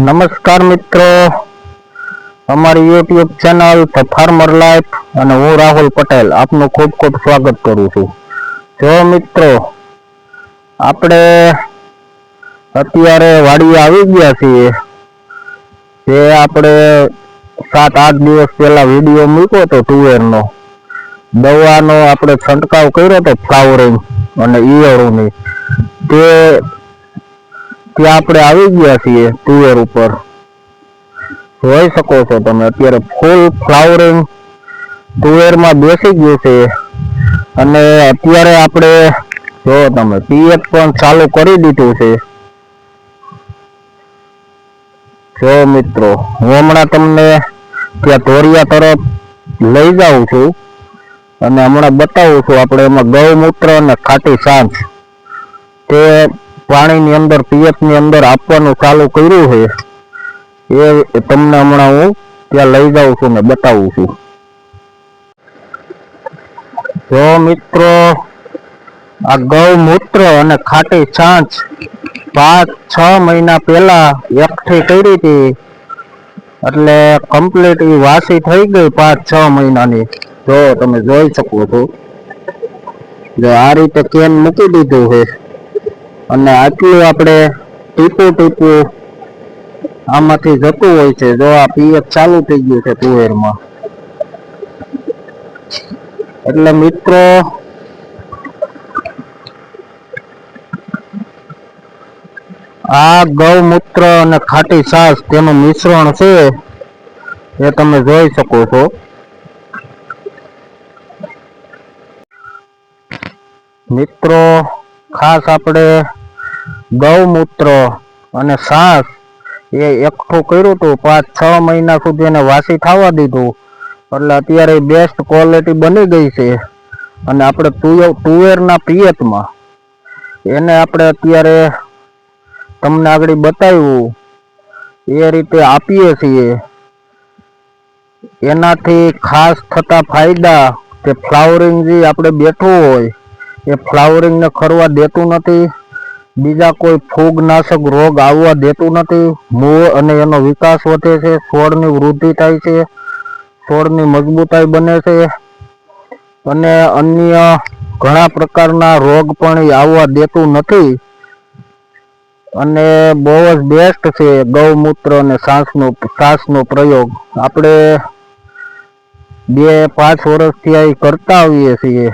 નમસ્કાર મિત્રો. અમારી YouTube channel the farmer life અને હું રાહુલ પટેલ આપનું ખૂબ ખૂબ સ્વાગત કરું છું. જો મિત્રો, આપણે અત્યારે વાડી આવી ગયા છીએ. જે આપણે સાત આઠ દિવસ પહેલા વીડિયો મૂક્યો હતો તુવેરનો. દવાનો આપણે છંટકાવ કર્યો હતો ફ્લાવરિંગ અને ઈયળોની. તે ત્યાં આપણે આવી ગયા છીએ તુવેર ઉપર. જોઈ શકો છો તમે, અત્યારે ફૂલ ફ્લાવરિંગ તુવેરમાં બેસી ગયું છે. અને અત્યારે આપણે, જો તમે પીએફ પણ ચાલુ કરી દીધું છે. જો મિત્રો, હું હમણાં તમને ત્યાં ધોરિયા તરફ લઈ જાઉં છું. અને હમણાં બતાવું છું આપણે એમાં ગૌમૂત્ર અને ખાટી સાંજ તે પાણીની અંદર પીએફની અંદર આપવાનું ચાલુ કર્યું છે. એ તમને હમણાં હું ત્યાં લઈ જાઉં છું ને બતાવું છું. જો મિત્રો, આ ગૌમૂત્ર અને ખાટી છાંચ પાંચ, છ મહિના પહેલા એકઠી કરી હતી. એટલે કમ્પ્લીટ એ વાસી થઈ ગઈ પાંચ, છ મહિનાની. જો તમે જોઈ શકો છો. જો આ રીતે કેન મૂકી દીધું છે? અને આટલું આપણે ટીપું ટીપું આમાંથી જતું હોય છે. જો આ પીએફ ચાલુ થઈ ગયું છે તુવેરમાં એટલે મિત્રો, આ ગૌમૂત્ર અને ખાટી છાશ તેનું મિશ્રણ છે એ તમે જોઈ શકો છો. મિત્રો, ખાસ આપણે ગૌમૂત્ર અને સાસ એ એકઠું કર્યું હતું પાંચ, છ મહિના સુધી એને વાસી થવા દીધું. એટલે અત્યારે બેસ્ટ ક્વોલિટી બની ગઈ છે. અને આપણે તુવેર તુવેરના પિયતમાં એને આપણે અત્યારે તમને આગળ બતાવ્યું. એ રીતે આપીએ છીએ. એનાથી ખાસ થતા ફાયદા કે ફ્લાવરિંગ જે આપણે બેઠું હોય, એ ફ્લાવરિંગને ખરવા દેતું નથી. બીજા કોઈ ફૂગનાશક રોગ આવવા દેતું નથી. મૂળ અને એનો વિકાસ વધે છે. છોડની વૃદ્ધિ થાય છે. છોડની મજબૂતાઈ બને છે. અને અન્ય ઘણા પ્રકારના રોગ પણ આવવા દેતું નથી. અને બહુ જ બેસ્ટ છે ગૌમૂત્ર અને સાસનો સાસનો પ્રયોગ. આપણે બે પાંચ વર્ષથી આ કરતા આવીએ છીએ.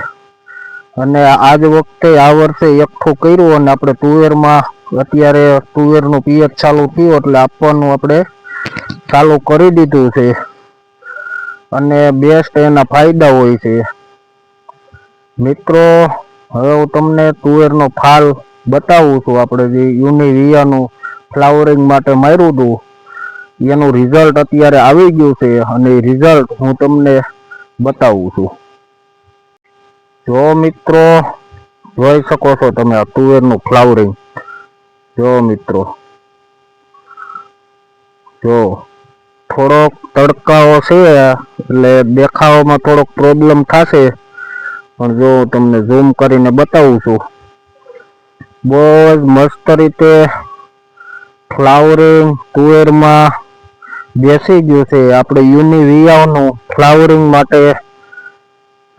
અને આજ વખતે આ વર્ષે એકઠું કર્યું અને આપણે તુવેરમાં અત્યારે તુવેરનું પિયત ચાલુ થયું એટલે આપવાનું આપણે ચાલુ કરી દીધું છે. અને બેસ્ટ એના ફાયદા હોય છે. મિત્રો, હવે હું તમને તુવેરનો ફાલ બતાવું છું. આપણે જે યુનિવિયાનું ફ્લાવરિંગ માટે માર્યું હતું, એનું રિઝલ્ટ અત્યારે આવી ગયું છે અને રિઝલ્ટ હું તમને બતાવું છું. જો મિત્રો, જોઈ શકો છો તમે આ તુવેરનું ફ્લાવરિંગ. જો મિત્રો, જો થોડોક તડકાઓ છે, એટલે દેખાવામાં થોડોક પ્રોબ્લેમ થશે. પણ જો હું તમને ઝૂમ કરીને બતાવું છું બહુ જ મસ્ત રીતે ફ્લાવરિંગ તુવેરમાં બેસી ગયું છે. આપણે યુનિવિયાનું ફ્લાવરિંગ માટે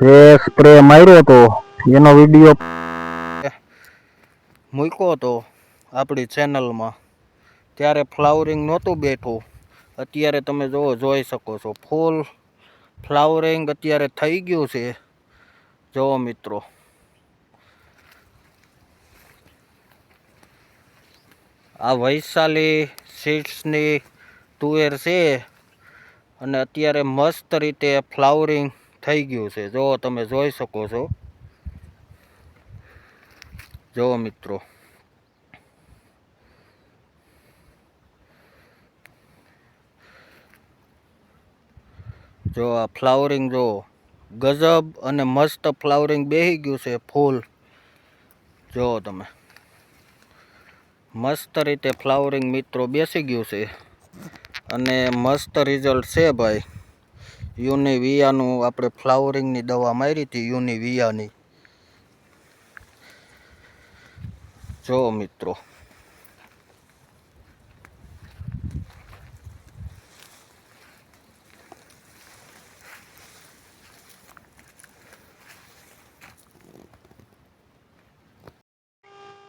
જે સ્પ્રે માર્યો હતો, એનો વીડિયો મૂક્યો હતો આપણી ચેનલમાં ત્યારે ફ્લાવરિંગ નહોતું બેઠું. અત્યારે તમે જુઓ જોઈ શકો છો. ફૂલ ફ્લાવરિંગ અત્યારે થઈ ગયું છે. જુઓ મિત્રો. આ વૈશાલી સીડ્સની તુવેર છે. અને અત્યારે મસ્ત રીતે ફ્લાવરિંગ થઈ ગયું છે. જો તમે જોઈ શકો છો. જો મિત્રો. જો આ ફ્લાવરિંગ જો ગજબ અને મસ્ત ફ્લાવરિંગ બેસી ગયું છે ફૂલ. જો તમે. મસ્ત રીતે ફ્લાવરિંગ મિત્રો બેસી ગયું છે. અને મસ્ત રિઝલ્ટ છે ભાઈ. યુનિવિયાનું આપણે ફ્લાવરિંગની દવા મારી હતી યુનિવિયાની. જો મિત્રો.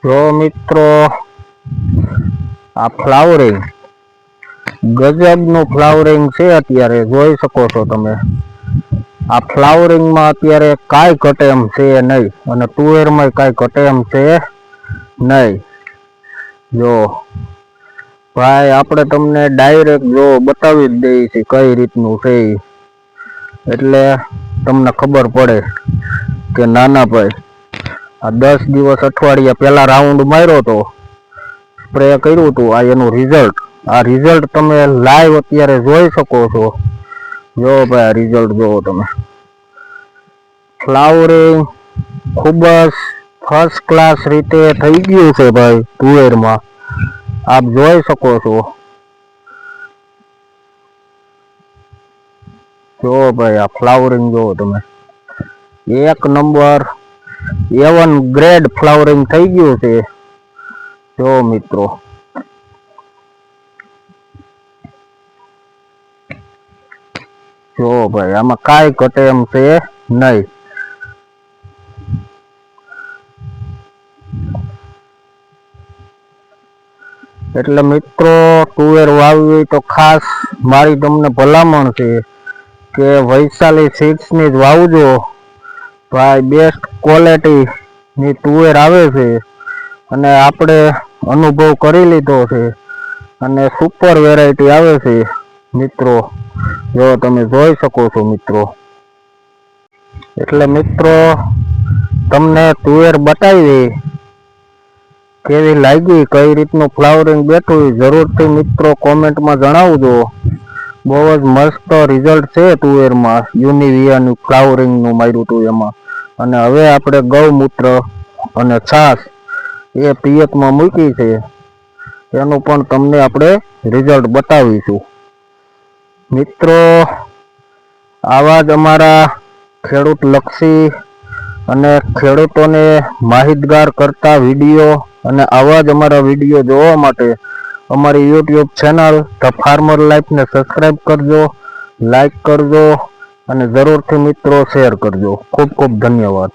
જો મિત્રો આ ફ્લાવરિંગ ગજબનું ફ્લાવરિંગ છે અત્યારે, જોઈ શકો છો તમે. આ ફ્લાવરિંગમાં અત્યારે કાંઈ ઘટે એમ છે નહીં, અને તુવેરમાં કાંઈ ઘટે એમ છે નહીં. જો, ભાઈ, આપણે તમને ડાયરેક્ટ જો બતાવી જ દઈએ છીએ કઈ રીતનું છે એટલે તમને ખબર પડે કે નાના ભાઈ, આ દસ દિવસ અઠવાડિયા પહેલાં રાઉન્ડ માર્યો તો સ્પ્રે કર્યું હતું આ એનું રિઝલ્ટ આ રિઝલ્ટ તમે લાઈવ અત્યારે જોઈ શકો છો. જો ભાઈ આ રિઝલ્ટ જોવો તમે. ફ્લાવરિંગ ખૂબ જ ફર્સ્ટ ક્લાસ રીતે થઈ ગયું છે ભાઈ તુવેરમાં આપ જોઈ શકો છો. જો ભાઈ, આ ફ્લાવરિંગ જોવો તમે. એક નંબર એવન ગ્રેડ ફ્લાવરિંગ થઈ ગયું છે. જો મિત્રો જો ભાઈ, આમાં કાંઈ ઘટે એમ છે નહીં. એટલે મિત્રો, તુવેર હોય તો ખાસ મારી તમને ભલામણ છે કે વૈશાલી સીડ્સની જ વાવજો. ભાઈ બેસ્ટ ક્વોલિટીની તુવેર આવે છે અને આપણે અનુભવ કરી લીધો છે અને સુપર વેરાયટી આવે છે. મિત્રો, જો તમે જોઈ શકો છો મિત્રો. એટલે મિત્રો, તમને તુવેર બતાવી કેવી લાગી, કઈ રીતનું ફ્લાવરિંગ બેઠું જરૂરથી મિત્રો કોમેન્ટમાં જણાવજો. બહુ જ મસ્ત રિઝલ્ટ છે તુવેરમાં યુનિવિયાનું ફ્લાવરિંગનું માર્યું હતું એમાં. અને હવે આપણે ગૌમૂત્ર અને છાશ એ પિયતમાં મૂકી છે. એનું પણ તમને આપણે રિઝલ્ટ બતાવીશું. મિત્રો આવા જ અમારા ખેડૂત લક્ષી અને ખેડૂતોને માહિતગાર કરતા વીડિયો અને આવા જ અમારા વીડિયો જોવા માટે અમારી યુટ્યુબ ચેનલ ધ ફાર્મર લાઈફને સબસ્ક્રાઈબ કરજો, લાઈક કરજો અને જરૂરથી મિત્રો શેર કરજો. ખૂબ ખૂબ ધન્યવાદ.